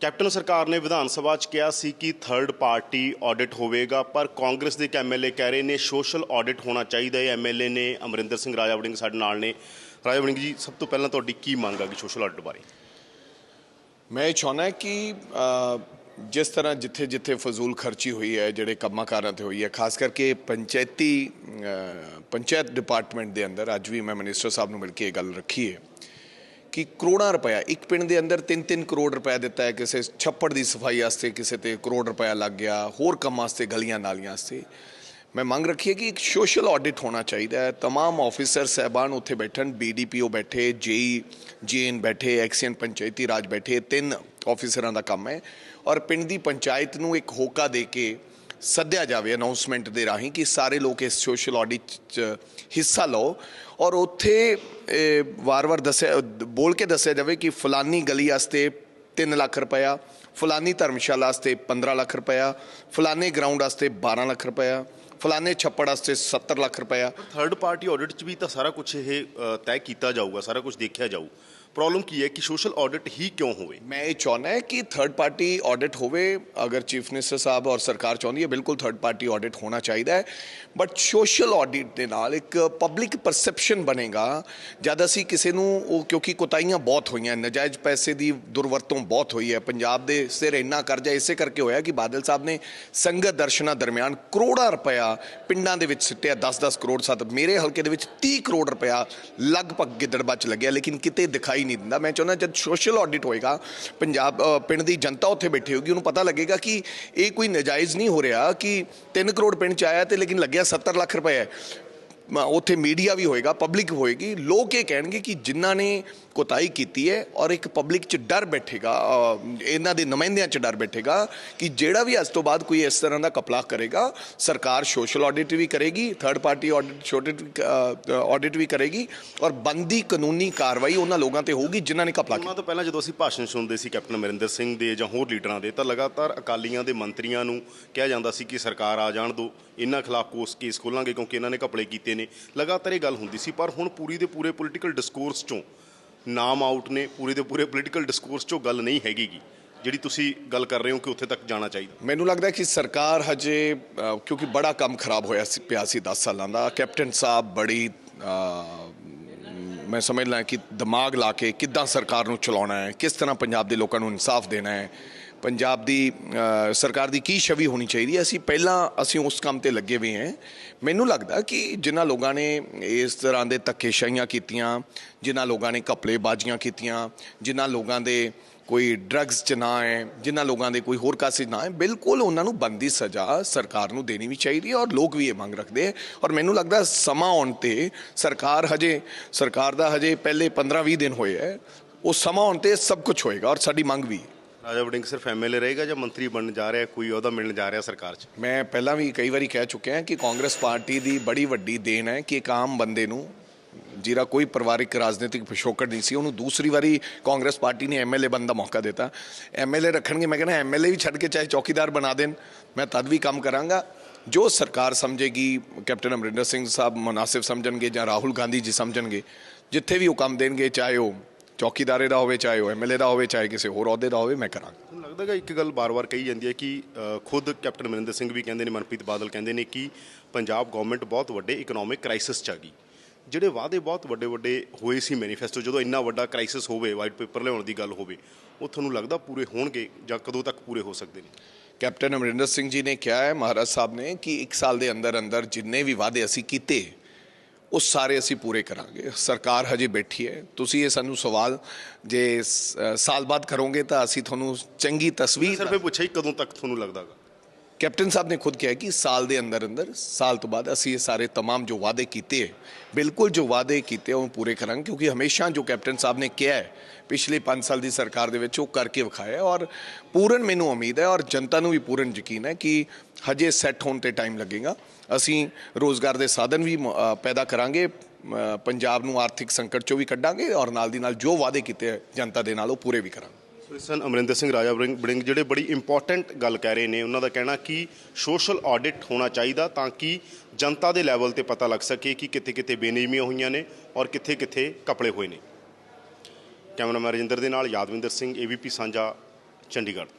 Captain ਸਰਕਾਰ ਨੇ ਵਿਧਾਨ ਸਭਾ 'ਚ ਕਿਹਾ ਸੀ ਕਿ ਥਰਡ ਪਾਰਟੀ ਆਡਿਟ ਹੋਵੇਗਾ, ਪਰ ਕਾਂਗਰਸ ਦੇ ਇੱਕ ਐਮਐਲਏ ਕਹਿ ਰਹੇ ਨੇ ਸੋਸ਼ਲ ਆਡਿਟ ਹੋਣਾ ਚਾਹੀਦਾ ਹੈ। ਐਮਐਲਏ ਨੇ ਅਮਰਿੰਦਰ ਸਿੰਘ ਰਾਜਾ ਵੜਿੰਗ ਸਾਡੇ ਨਾਲ ਨੇ। ਰਾਜਾ ਵੜਿੰਗ ਜੀ, ਸਭ ਤੋਂ ਪਹਿਲਾਂ ਤੁਹਾਡੀ ਕੀ ਮੰਗ ਆ ਕਿ ਸੋਸ਼ਲ ਆਡਿਟ ਬਾਰੇ? ਮੈਂ ਇਹ ਚਾਹੁੰਦਾ ਕਿ ਜਿਸ ਤਰ੍ਹਾਂ ਜਿੱਥੇ ਜਿੱਥੇ ਫਜ਼ੂਲ ਖਰਚੀ ਹੋਈ ਹੈ, ਜਿਹੜੇ ਕੰਮਾਂ ਕਾਰਾਂ ਤੇ ਹੋਈ ਹੈ, ਖਾਸ ਕਰਕੇ ਪੰਚਾਇਤੀ ਪੰਚਾਇਤ ਡਿਪਾਰਟਮੈਂਟ ਦੇ ਅੰਦਰ, ਅੱਜ ਵੀ ਮੈਂ ਮਿਨਿਸਟਰ ਸਾਹਿਬ ਨੂੰ ਮਿਲ ਕੇ ਇਹ ਗੱਲ ਰੱਖੀ ਹੈ। ਕਿ ਕਰੋੜਾਂ ਰੁਪਇਆ ਇੱਕ ਪਿੰਡ ਦੇ ਅੰਦਰ 3-3 ਕਰੋੜ ਰੁਪਇਆ ਦਿੱਤਾ ਹੈ ਕਿਸੇ ਛੱਪੜ ਦੀ ਸਫਾਈ ਵਾਸਤੇ ਕਿਸੇ ਤੇ ਕਰੋੜ ਰੁਪਇਆ ਲੱਗ ਗਿਆ ਹੋਰ ਕੰਮਾਂ ਵਾਸਤੇ ਗਲੀਆਂ ਨਾਲੀਆਂ ਵਾਸਤੇ ਮੈਂ ਮੰਗ ਰੱਖੀ ਹੈ ਕਿ ਇੱਕ ਸੋਸ਼ਲ ਆਡਿਟ ਹੋਣਾ ਚਾਹੀਦਾ ਹੈ तमाम ਆਫੀਸਰ ਸਹਿਬਾਨ ਉੱਥੇ ਬੈਠਣ ਬੀਡੀਪੀਓ ਬੈਠੇ ਜੇਈ ਜੇਐਨ ਬੈਠੇ ਐਕਸੀਅਨ ਪੰਚਾਇਤੀ ਰਾਜ ਬੈਠੇ ਤਿੰਨ ਆਫੀਸਰਾਂ ਦਾ ਕੰਮ ਹੈ ਔਰ ਪਿੰਡ ਦੀ ਪੰਚਾਇਤ ਨੂੰ ਇੱਕ ਹੋਕਾ ਦੇ ਕੇ ਸੱਦਿਆ ਜਾਵੇ ਅਨਾਉਂਸਮੈਂਟ ਦੇ ਰਾਹੀਂ ਕਿ ਸਾਰੇ ਲੋਕ ਇਸ ਸੋਸ਼ਲ ਆਡਿਟ 'ਚ ਹਿੱਸਾ ਲਓ ਔਰ ਉੱਥੇ ਵਾਰ-ਵਾਰ ਦੱਸਿਆ, ਬੋਲ ਕੇ ਦੱਸਿਆ ਜਾਵੇ ਕਿ ਫਲਾਨੀ ਗਲੀ ਵਾਸਤੇ 3 ਲੱਖ ਰੁਪਇਆ, ਫਲਾਨੀ ਧਰਮਸ਼ਾਲਾ ਵਾਸਤੇ 15 ਲੱਖ ਰੁਪਇਆ, ਫਲਾਨੇ ਗਰਾਊਂਡ ਵਾਸਤੇ 12 ਲੱਖ ਰੁਪਇਆ, ਫਲਾਨੇ ਛੱਪੜ ਵਾਸਤੇ 70 ਲੱਖ ਰੁਪਇਆ। ਥਰਡ ਪਾਰਟੀ ਆਡਿਟ 'ਚ ਵੀ ਤਾਂ ਸਾਰਾ ਕੁਝ ਇਹ ਤੈਅ ਕੀਤਾ ਜਾਊਗਾ, ਸਾਰਾ ਕੁਝ ਦੇਖਿਆ ਜਾਊ। ਪ੍ਰੋਬਲਮ ਕੀ ਹੈ ਕਿ ਸੋਸ਼ਲ ਆਡਿਟ ਹੀ ਕਿਉਂ ਹੋਵੇ? ਮੈਂ ਇਹ ਚਾਹੁੰਦਾ ਹੈ ਕਿ ਥਰਡ ਪਾਰਟੀ ਆਡਿਟ ਹੋਵੇ, ਅਗਰ ਚੀਫ ਮਿਨਿਸਟਰ ਸਾਹਿਬ ਔਰ ਸਰਕਾਰ ਚਾਹੁੰਦੀ ਹੈ, ਬਿਲਕੁਲ ਥਰਡ ਪਾਰਟੀ ਆਡਿਟ ਹੋਣਾ ਚਾਹੀਦਾ ਹੈ। ਬਟ ਸੋਸ਼ਲ ਆਡਿਟ ਦੇ ਨਾਲ ਇੱਕ ਪਬਲਿਕ ਪਰਸੈਪਸ਼ਨ ਬਣੇਗਾ, ਜਦ ਅਸੀਂ ਕਿਸੇ ਨੂੰ, ਉਹ ਕਿਉਂਕਿ ਕੁਤਾਈਆਂ ਬਹੁਤ ਹੋਈਆਂ, ਨਜਾਇਜ਼ ਪੈਸੇ ਦੀ ਦੁਰਵਰਤੋਂ ਬਹੁਤ ਹੋਈ ਹੈ, ਪੰਜਾਬ ਦੇ ਸਿਰ ਇੰਨਾ ਕਰਜ਼ਾ, ਇਸੇ ਕਰਕੇ ਹੋਇਆ ਕਿ ਬਾਦਲ ਸਾਹਿਬ ਨੇ ਸੰਗਤ ਦਰਸ਼ਨਾਂ ਦਰਮਿਆਨ ਕਰੋੜਾਂ ਰੁਪਇਆ ਪਿੰਡਾਂ ਦੇ ਵਿੱਚ ਸਿੱਟਿਆ 10-10 ਕਰੋੜ ਸੱਤ, ਮੇਰੇ ਹਲਕੇ ਦੇ ਵਿੱਚ 30 ਕਰੋੜ ਰੁਪਇਆ ਲਗਭਗ ਗਿੱਦੜਬਾਹ ਚ ਲੱਗਿਆ, ਲੇਕਿਨ ਕਿਤੇ ਦਿਖਾਈ ਨਹੀਂ ਦਿੰਦਾ। ਮੈਂ ਚਾਹੁੰਦਾ ਜਦ ਸੋਸ਼ਲ ਆਡਿਟ ਹੋਏਗਾ, ਪੰਜਾਬ ਪਿੰਡ ਦੀ ਜਨਤਾ ਉੱਥੇ ਬੈਠੀ ਹੋਗੀ ਉਹਨੂੰ ਪਤਾ ਲੱਗੇਗਾ ਕਿ ਇਹ ਕੋਈ ਨਜਾਇਜ਼ ਨਹੀਂ ਹੋ ਰਿਹਾ ਕਿ 3 ਕਰੋੜ ਪਿੰਡ ਚ ਆਇਆ ਤੇ ਲੇਕਿਨ ਲੱਗਿਆ 70 ਲੱਖ ਰੁਪਏ। ਹੈ ਉੱਥੇ ਮੀਡੀਆ ਵੀ ਹੋਏਗਾ ਪਬਲਿਕ ਹੋਏਗੀ। ਲੋਕ ਇਹ ਕਹਿਣਗੇ ਕਿ ਜਿਨ੍ਹਾਂ ਨੇ ਕੋਤਾਈ ਕੀਤੀ ਹੈ ਔਰ ਇੱਕ ਪਬਲਿਕ 'ਚ ਡਰ ਬੈਠੇਗਾ ਇਹਨਾਂ ਦੇ ਨੁਮਾਇੰਦਿਆਂ 'ਚ ਡਰ ਬੈਠੇਗਾ ਕਿ ਜਿਹੜਾ ਵੀ ਅੱਜ ਤੋਂ ਬਾਅਦ ਕੋਈ ਇਸ ਤਰ੍ਹਾਂ ਦਾ ਕਪਲਾ ਕਰੇਗਾ, ਸਰਕਾਰ ਸੋਸ਼ਲ ਆਡਿਟ ਵੀ ਕਰੇਗੀ third party audit audit audit ਵੀ ਕਰੇਗੀ ਔਰ ਬੰਦੀ ਕਾਨੂੰਨੀ ਕਾਰਵਾਈ ਉਹਨਾਂ ਲੋਕਾਂ ਤੇ ਹੋਊਗੀ ਜਿਨ੍ਹਾਂ ਨੇ ਕਪਲਾ ਕੀਤਾ। ਉਹਨਾਂ ਤੋਂ ਪਹਿਲਾਂ ਜਦੋਂ ਅਸੀਂ ਭਾਸ਼ਣ ਸੁਣਦੇ ਸੀ ਕੈਪਟਨ ਅਮਰਿੰਦਰ ਸਿੰਘ ਦੇ ਜਾਂ ਹੋਰ ਲੀਡਰਾਂ ਦੇ, ਤਾਂ ਲਗਾਤਾਰ ਅਕਾਲੀਆਂ ਦੇ ਮੰਤਰੀਆਂ ਨੂੰ ਕਿਹਾ ਜਾਂਦਾ ਸੀ ਕਿ ਸਰਕਾਰ ਆ ਜਾਣ ਦਿਓ ਇਹਨਾਂ ਖਿਲਾਫ ਕੋਸ ਕੇਸ ਖੋਲਾਂਗੇ ਕਿਉਂਕਿ ਇਹਨਾਂ ਨੇ ਘਪਲੇ ਕੀਤੇ ਨੇ ਲਗਾਤਾਰ ਇਹ ਗੱਲ ਹੁੰਦੀ ਸੀ ਪਰ ਹੁਣ ਪੂਰੀ ਦੇ ਪੂਰੇ ਪੋਲੀਟੀਕਲ ਡਿਸਕੋਰਸ ਚੋਂ ਨਾਮ ਆਊਟ ਨੇ ਪੂਰੇ ਦੇ ਪੂਰੇ ਪੋਲੀਟੀਕਲ ਡਿਸਕੋਰਸ ਚੋਂ ਗੱਲ ਨਹੀਂ ਹੈਗੀਗੀ ਜਿਹੜੀ ਤੁਸੀਂ ਗੱਲ ਕਰ ਰਹੇ ਹੋ ਕਿ ਉੱਥੇ ਤੱਕ ਜਾਣਾ ਚਾਹੀਦਾ। ਮੈਨੂੰ ਲੱਗਦਾ ਕਿ ਸਰਕਾਰ ਹਜੇ ਕਿਉਂਕਿ ਬੜਾ ਕੰਮ ਖਰਾਬ ਹੋਇਆ ਸੀ ਪਿਆ ਸੀ 10 ਸਾਲਾਂ ਦਾ ਕੈਪਟਨ ਸਾਹਿਬ ਬੜੀ ਅ, ਮੈਂ ਸਮਝਦਾ ਕਿ ਦਿਮਾਗ ਲਾ ਕੇ ਕਿੱਦਾਂ ਸਰਕਾਰ ਨੂੰ ਚਲਾਉਣਾ ਹੈ ਕਿਸ ਤਰ੍ਹਾਂ ਪੰਜਾਬ ਦੇ ਲੋਕਾਂ ਨੂੰ ਇਨਸਾਫ ਦੇਣਾ ਹੈ ਪੰਜਾਬ ਦੀ ਸਰਕਾਰ ਦੀ ਕੀ ਛਵੀ ਹੋਣੀ ਚਾਹੀਦੀ ਹੈ? ਅਸੀਂ ਪਹਿਲਾਂ ਅਸੀਂ ਉਸ ਕੰਮ ਤੇ ਲੱਗੇ ਹੋਏ ਹਾਂ। ਮੈਨੂੰ ਲੱਗਦਾ ਕਿ ਜਿਨ੍ਹਾਂ ਲੋਕਾਂ ਨੇ ਇਸ ਤਰ੍ਹਾਂ ਦੇ ਧੱਕੇਸ਼ਾਹੀਆਂ ਕੀਤੀਆਂ, ਜਿਨ੍ਹਾਂ ਲੋਕਾਂ ਨੇ ਘਪਲੇਬਾਜ਼ੀਆਂ ਕੀਤੀਆਂ, ਜਿਨ੍ਹਾਂ ਲੋਕਾਂ ਦੇ ਕੋਈ ਡਰੱਗਸ ਚ ਨਾ ਹੈ ਜਿਨ੍ਹਾਂ ਲੋਕਾਂ ਦੇ ਕੋਈ ਹੋਰ ਕਾਸੇ ਨਾ ਹੈ ਬਿਲਕੁਲ ਉਹਨਾਂ ਨੂੰ ਬੰਦੀ ਸਜ਼ਾ ਸਰਕਾਰ ਨੂੰ ਦੇਣੀ ਵੀ ਚਾਹੀਦੀ ਹੈ ਔਰ ਲੋਕ ਵੀ ਇਹ ਮੰਗ ਰੱਖਦੇ ਹੈ। ਔਰ ਮੈਨੂੰ ਲੱਗਦਾ ਸਮਾਂ ਆਉਣ ਤੇ ਸਰਕਾਰ ਹਜੇ, ਸਰਕਾਰ ਦਾ ਹਜੇ ਪਹਿਲੇ 15-20 ਦਿਨ ਹੋਏ ਹੈ, ਉਹ ਸਮਾਂ ਆਉਣ ਤੇ ਸਭ ਕੁਝ ਹੋਏਗਾ ਔਰ ਸਾਡੀ ਮੰਗ ਵੀ ਰਾਜਾ ਵੜਿੰਗ ਸਿਰਫ ਐਮਐਲਏ ਰਹੇਗਾ ਜਾਂ ਮੰਤਰੀ ਬਣਨ ਜਾ ਰਿਹਾ, ਕੋਈ ਅਹੁਦਾ ਮਿਲਣ ਜਾ ਰਿਹਾ ਸਰਕਾਰ 'ਚ? ਮੈਂ ਪਹਿਲਾਂ ਵੀ ਕਈ ਵਾਰੀ ਕਹਿ ਚੁੱਕਿਆ ਕਿ ਕਾਂਗਰਸ ਪਾਰਟੀ ਦੀ ਬੜੀ ਵੱਡੀ ਦੇਣ ਹੈ ਕਿ ਇੱਕ ਆਮ ਬੰਦੇ ਨੂੰ ਜਿਹੜਾ ਕੋਈ ਪਰਿਵਾਰਿਕ ਰਾਜਨੀਤਿਕ ਪਿਛੋਕੜ ਨਹੀਂ ਸੀ, ਉਹਨੂੰ ਦੂਸਰੀ ਵਾਰੀ ਕਾਂਗਰਸ ਪਾਰਟੀ ਨੇ ਐਮਐਲਏ ਬਣਨ ਦਾ ਮੌਕਾ ਦਿੱਤਾ। ਐਮਐਲਏ ਰੱਖਣਗੇ, ਮੈਂ ਕਹਿੰਦਾ ਐਮਐਲਏ ਵੀ ਛੱਡ ਕੇ ਚਾਹੇ ਚੌਕੀਦਾਰ ਬਣਾ ਦੇਣ, ਮੈਂ ਤਦ ਵੀ ਕੰਮ ਕਰਾਂਗਾ। ਜੋ ਸਰਕਾਰ ਸਮਝੇਗੀ, ਕੈਪਟਨ ਅਮਰਿੰਦਰ ਸਿੰਘ ਸਾਹਿਬ ਮੁਨਾਸਿਬ ਸਮਝਣਗੇ ਜਾਂ ਰਾਹੁਲ ਗਾਂਧੀ ਜੀ ਸਮਝਣਗੇ, ਜਿੱਥੇ ਵੀ ਉਹ ਕੰਮ ਦੇਣਗੇ, ਚਾਹੇ ਉਹ ਚੌਕੀਦਾਰੇ ਦਾ ਹੋਵੇ ਚਾਹੇ ਉਹ ਐਮਐਲਏ ਦਾ ਹੋਵੇ ਚਾਹੇ ਕਿਸੇ ਹੋਰ ਅਹੁਦੇ ਦਾ ਹੋਵੇ ਮੈਂ ਕਰਾਂਗਾ। ਤੁਹਾਨੂੰ ਲੱਗਦਾ ਹੈ ਇੱਕ ਗੱਲ ਬਾਰ-ਬਾਰ ਕਹੀ ਜਾਂਦੀ ਹੈ ਕਿ ਖੁਦ ਕੈਪਟਨ ਅਮਰਿੰਦਰ ਸਿੰਘ ਵੀ ਕਹਿੰਦੇ ਨੇ ਮਨਪ੍ਰੀਤ ਬਾਦਲ ਕਹਿੰਦੇ ਨੇ ਕਿ ਪੰਜਾਬ ਗਵਰਨਮੈਂਟ ਬਹੁਤ ਵੱਡੇ ਇਕਨੋਮਿਕ ਕ੍ਰਾਈਸਿਸ 'ਚ ਆ ਗਈ। ਜਿਹੜੇ ਵਾਅਦੇ ਬਹੁਤ ਵੱਡੇ-ਵੱਡੇ ਹੋਏ ਸੀ ਮੈਨੀਫੈਸਟੋ ਜਦੋਂ ਇੰਨਾ ਵੱਡਾ ਕ੍ਰਾਈਸਿਸ ਹੋਵੇ ਵਾਈਟ ਪੇਪਰ ਲਿਆਉਣ ਦੀ ਗੱਲ ਹੋਵੇ ਉਹ ਤੁਹਾਨੂੰ ਲੱਗਦਾ ਪੂਰੇ ਹੋਣਗੇ ਜਾਂ ਕਦੋਂ ਤੱਕ ਪੂਰੇ ਹੋ ਸਕਦੇ ਨੇ? ਕੈਪਟਨ ਅਮਰਿੰਦਰ ਸਿੰਘ ਜੀ ਨੇ ਕਿਹਾ ਹੈ ਮਹਾਰਾਜ ਸਾਹਿਬ ਨੇ ਕਿ ਇੱਕ ਸਾਲ ਦੇ ਅੰਦਰ ਅੰਦਰ ਜਿੰਨੇ ਵੀ ਵਾਅਦੇ ਅਸੀਂ ਕੀਤੇ ਉਹ ਸਾਰੇ ਅਸੀਂ ਪੂਰੇ ਕਰਾਂਗੇ। ਸਰਕਾਰ ਹਜੇ ਬੈਠੀ ਹੈ। ਤੁਸੀਂ ਇਹ ਸਾਨੂੰ ਸਵਾਲ ਜੇ ਸਾਲ ਬਾਅਦ ਕਰੋਗੇ ਤਾਂ ਅਸੀਂ ਤੁਹਾਨੂੰ ਚੰਗੀ ਤਸਵੀਰ ਸਿਰਫ ਇਹ ਪੁੱਛਿਆ ਕਿ ਕਦੋਂ ਤੱਕ ਤੁਹਾਨੂੰ ਲੱਗਦਾਗਾ? ਕੈਪਟਨ ਸਾਹਿਬ ਨੇ ਖੁਦ ਕਿਹਾ ਕਿ ਸਾਲ ਦੇ ਅੰਦਰ ਅੰਦਰ ਸਾਲ ਤੋਂ ਬਾਅਦ ਅਸੀਂ ਇਹ ਸਾਰੇ तमाम ਜੋ ਵਾਅਦੇ ਕੀਤੇ ਹੈ ਬਿਲਕੁਲ ਜੋ ਵਾਅਦੇ ਕੀਤੇ ਉਹ ਪੂਰੇ ਕਰਾਂਗੇ ਕਿਉਂਕਿ ਹਮੇਸ਼ਾ ਜੋ ਕੈਪਟਨ ਸਾਹਿਬ ਨੇ ਕਿਹਾ ਹੈ ਪਿਛਲੇ 5 ਸਾਲ ਦੀ ਸਰਕਾਰ ਦੇ ਵਿੱਚ ਉਹ ਕਰਕੇ ਵਿਖਾਇਆ ਹੈ ਔਰ ਪੂਰਨ ਮੈਨੂੰ ਉਮੀਦ ਹੈ ਔਰ ਜਨਤਾ ਨੂੰ ਵੀ ਪੂਰਨ ਯਕੀਨ ਹੈ ਕਿ ਹਜੇ ਸੈੱਟ ਹੋਣ ਤੇ ਟਾਈਮ ਲੱਗੇਗਾ ਅਸੀਂ ਰੋਜ਼ਗਾਰ ਦੇ ਸਾਧਨ ਵੀ ਮ- ਅ, ਪੈਦਾ ਕਰਾਂਗੇ ਅ, ਪੰਜਾਬ ਨੂੰ ਆਰਥਿਕ ਸੰਕਟ ਚੋਂ ਵੀ ਕੱਢਾਂਗੇ ਔਰ ਨਾਲ ਦੀ ਨਾਲ ਜੋ ਵਾਅਦੇ ਕੀਤੇ ਹੈ ਜਨਤਾ ਦੇ ਨਾਲ ਉਹ ਪੂਰੇ ਵੀ ਕਰਾਂਗੇ ਸੋ ਇਸ ਸਨ ਅਮਰਿੰਦਰ ਸਿੰਘ ਰਾਜਾ ਬੜਿੰਗ ਬੜਿੰਗ ਜਿਹੜੇ ਬੜੀ ਇੰਪੋਰਟੈਂਟ ਗੱਲ ਕਹਿ ਰਹੇ ਨੇ, ਉਹਨਾਂ ਦਾ ਕਹਿਣਾ ਕਿ ਸੋਸ਼ਲ ਆਡਿਟ ਹੋਣਾ ਚਾਹੀਦਾ ਤਾਂ ਕਿ ਜਨਤਾ ਦੇ ਲੈਵਲ ਤੇ ਪਤਾ ਲੱਗ ਸਕੇ ਕਿ ਕਿੱਥੇ-ਕਿੱਥੇ ਬੇਨਿਯਮੀਆਂ ਹੋਈਆਂ ਨੇ ਔਰ ਕਿੱਥੇ-ਕਿੱਥੇ ਕਪੜੇ ਹੋਏ ਨੇ। ਕੈਮਰਾਮੈਨ ਰਜਿੰਦਰ ਦੇ ਨਾਲ ਯਾਦਵਿੰਦਰ ਸਿੰਘ ਏਬੀਪੀ ਸਾਂਝਾ, ਚੰਡੀਗੜ੍ਹ।